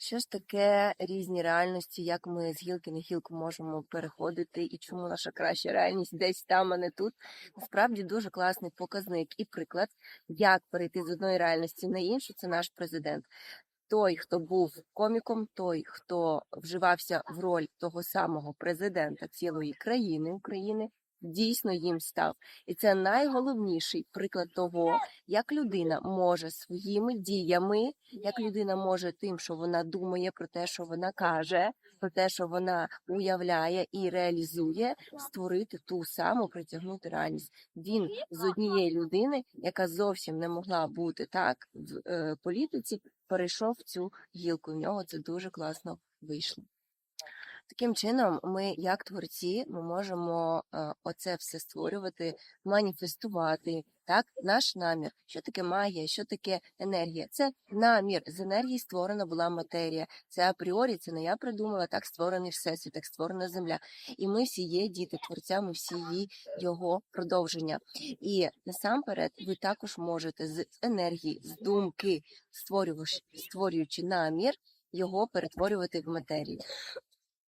Що ж таке різні реальності, як ми з гілки на гілку можемо переходити, і чому наша краща реальність десь там, а не тут? Насправді дуже класний показник і приклад, як перейти з одної реальності на іншу. Це наш президент. Той, хто був коміком, той, хто вживався в роль того самого президента цілої країни України, дійсно їм став. І це найголовніший приклад того, як людина може своїми діями, як людина може тим, що вона думає про те, що вона каже, про те, що вона уявляє і реалізує, створити ту саму притягнути реальність. Він з однієї людини, яка зовсім не могла бути так в е, політиці, перейшов в цю гілку. В нього це дуже класно вийшло. Таким чином, ми, як творці, ми можемо оце все створювати, маніфестувати. Так, наш намір. Що таке магія, що таке енергія? Це намір. З енергії створена була матерія. Це апріорі, це не я придумала, так створений всесвіт, так створена земля. І ми всі є діти творця, ми всі є його продовження. І насамперед, ви також можете з енергії, з думки, створюючи намір, його перетворювати в матерію.